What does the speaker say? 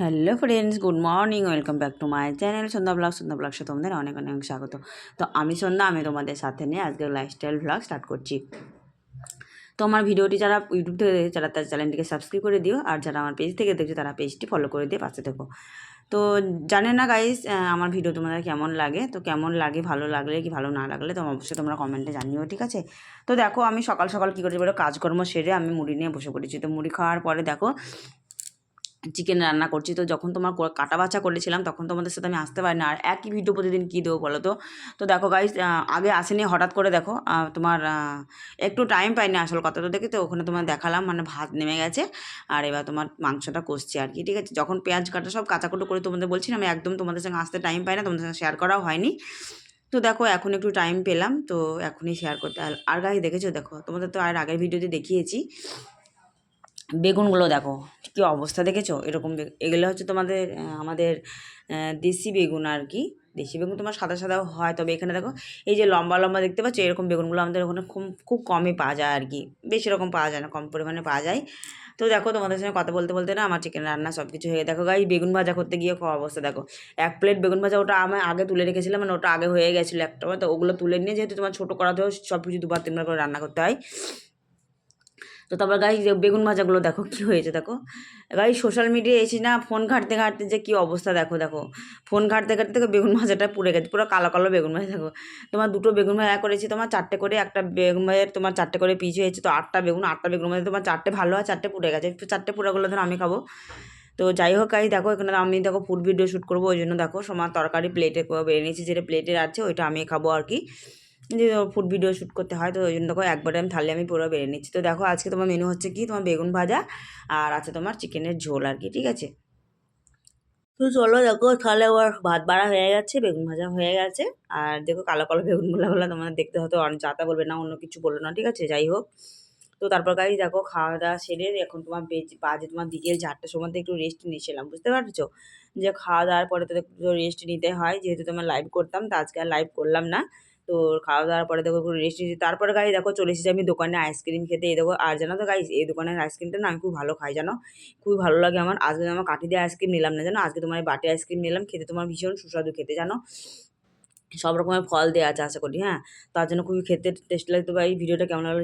Hello friends good morning welcome back to my channel Sandhya vlog Sandhya ব্লগসে তোমাদের অনেক অনেক স্বাগত। তো আমি সন্ধ্যা, আমি তোমাদের সাথে নিয়ে আজকে লাইফস্টাইল ব্লগ স্টার্ট করছি। তো আমার ভিডিওটি যারা ইউটিউব থেকে দেখছে যারা তার চ্যানেলটিকে সাবস্ক্রাইব করে দিও, আর যারা আমার পেজ থেকে দেখছে, তারা পেজটি ফলো করে দিয়ে পাশে থেকো। তো জানে না গাইস আমার ভিডিও তোমাদের কেমন লাগে? তো কেমন লাগে, ভালো লাগলে কি ভালো না লাগলে তো অবশ্যই তোমরা কমেন্টে জানিও, ঠিক আছে? তো দেখো আমি সকাল সকাল কী করছি বলো, কাজকর্ম সেরে আমি মুড়ি নিয়ে বসে পড়েছি। তো মুড়ি খাওয়ার পরে দেখো চিকেন রান্না করছি। তো যখন তোমার কাটা বাছা করেছিলাম, তখন তোমাদের সাথে আমি আসতে পারি না আর একই ভিডিও প্রতিদিন কী দেবো বলো তো? তো দেখো গাইজ আগে আসেনি, হঠাৎ করে দেখো তোমার একটু টাইম পাইনি আসল কথা তো দেখি তো, ওখানে তোমার দেখালাম মানে ভাত নেমে গেছে। আর এবার তোমার মাংসটা কষছে আর কি, ঠিক আছে? যখন পেঁয়াজ কাটা সব কাঁচাকুটো করে তোমাদের বলছি আমি একদম তোমাদের সঙ্গে আসতে টাইম পাই না, তোমাদের সঙ্গে শেয়ার করাও হয়নি। তো দেখো, এখন একটু টাইম পেলাম, তো এখনই শেয়ার করতে, আর- গাছ দেখেছ? দেখো, তোমাদের তো আর আগের ভিডিওতে দেখিয়েছি। বেগুনগুলো দেখো, কী অবস্থা দেখেছ? এরকম এগুলো হচ্ছে তোমাদের আমাদের দেশি বেগুন আর কি। দেশি বেগুন তোমার সাদা সাদা হয়, তবে এখানে দেখো, এই যে লম্বা লম্বা দেখতে পাচ্ছ, এরকম বেগুনগুলো আমাদের ওখানে খুব খুব কমই পাওয়া যায় আর কি। বেশি রকম পাওয়া যায় না, কম পরিমাণে পাওয়া যায়। তো দেখো, তোমাদের সঙ্গে কথা বলতে বলতে না আমার চিকেন রান্না সব কিছু হয়ে দেখো গাই বেগুন ভাজা করতে গিয়ে অবস্থা, দেখো। এক প্লেট বেগুন ভাজা ওটা আমি আগে তুলে রেখেছিলাম মানে ওটা আগে হয়ে গেছিল একটা, তো ওগুলো তুলে নিয়ে যেহেতু তোমার ছোটো করাতেও সব কিছু দুবার তিনবার করে রান্না করতে হয়। তো তারপর গাই বেগুন ভাজাগুলো দেখো কি হয়েছে দেখো। গাই সোশ্যাল মিডিয়ায় এসে না ফোন ঘাঁটতে ঘাঁটতে যে কী অবস্থা দেখো দেখো। ফোন ঘাঁটতে ঘাঁটতে দেখো বেগুন ভাজাটা পুড়ে গেছে, পুরো কালো কালো বেগুন ভাজা দেখো। তোমার দুটো বেগুন ভাজা করেছি, তোমার চারটে করে একটা বেগুন ভাজার তোমার চারটে করে পিস হয়েছে, তো আটটা বেগুন আটটা বেগুন ভাজা তোমার চারটে ভালো হয় চারটে পুড়ে গেছে। চারটে পুরোগুলো ধরো আমি খাব। তো যাই হোক গাই দেখো এখানে আমি দেখো ফুড ভিডিও শ্যুট করব, ওই জন্য দেখো সময় তরকারি প্লেটে বেড়ে নিয়েছি, যেটা প্লেটের আছে ওইটা আমি খাব আর কি। যে ফুড ভিডিও শ্যুট করতে হয়, তো ওই জন্য দেখো একবারে আমি থালে আমি পুরো বেড়ে নিচ্ছি। তো দেখো আজকে তোমার মেনু হচ্ছে কি? তোমার বেগুন ভাজা আর আছে তোমার চিকেনের ঝোল আর কি, ঠিক আছে? তো চলো দেখো, তাহলে ওর ভাত বাড়া হয়ে গেছে, বেগুন ভাজা হয়ে গেছে। আর দেখো কালো কালো বেগুনগুলো হলো তোমার দেখতে অনেক যাতা বলবে না, অন্য কিছু বলল না, ঠিক আছে? যাই হোক। তো তারপর গাড়ি দেখো খাওয়া দাওয়া সেরে এখন তোমার বেজ- বাজে তোমার বিকেল চারটের সময় তো একটু রেস্ট নিয়েছিলাম, বুঝতে পারছ? যে খাওয়া দাওয়ার পরে তো রেস্ট নিতে হয়, যেহেতু তোমার লাইভ করতাম, তো আজকে আর লাইভ করলাম না। তো খাওয়া দাওয়ার পরে দেখো একটু রেস্ট নিয়েছি। তারপরে গাই দেখো চলে এসেছি আমি দোকানে আইসক্রিম খেতে। এই দেখো, আর জানো তো গাই এই দোকানের আইসক্রিমটা না আমি খুব ভালো খাই, জানো? খুবই ভালো লাগে আমার। আজকে আমার কাঠি দিয়ে আইসক্রিম নিলাম না, জানো? আজকে তোমার বাটি আইসক্রিম নিলাম, খেতে তোমার ভীষণ সুস্বাদু খেতে, জানো? সব রকমের ফল দেওয়া আছে আশা করি হ্যাঁ? তার জন্য খুবই খেতে টেস্ট লাগতো, ভাই। ভিডিওটা কেমন লাগল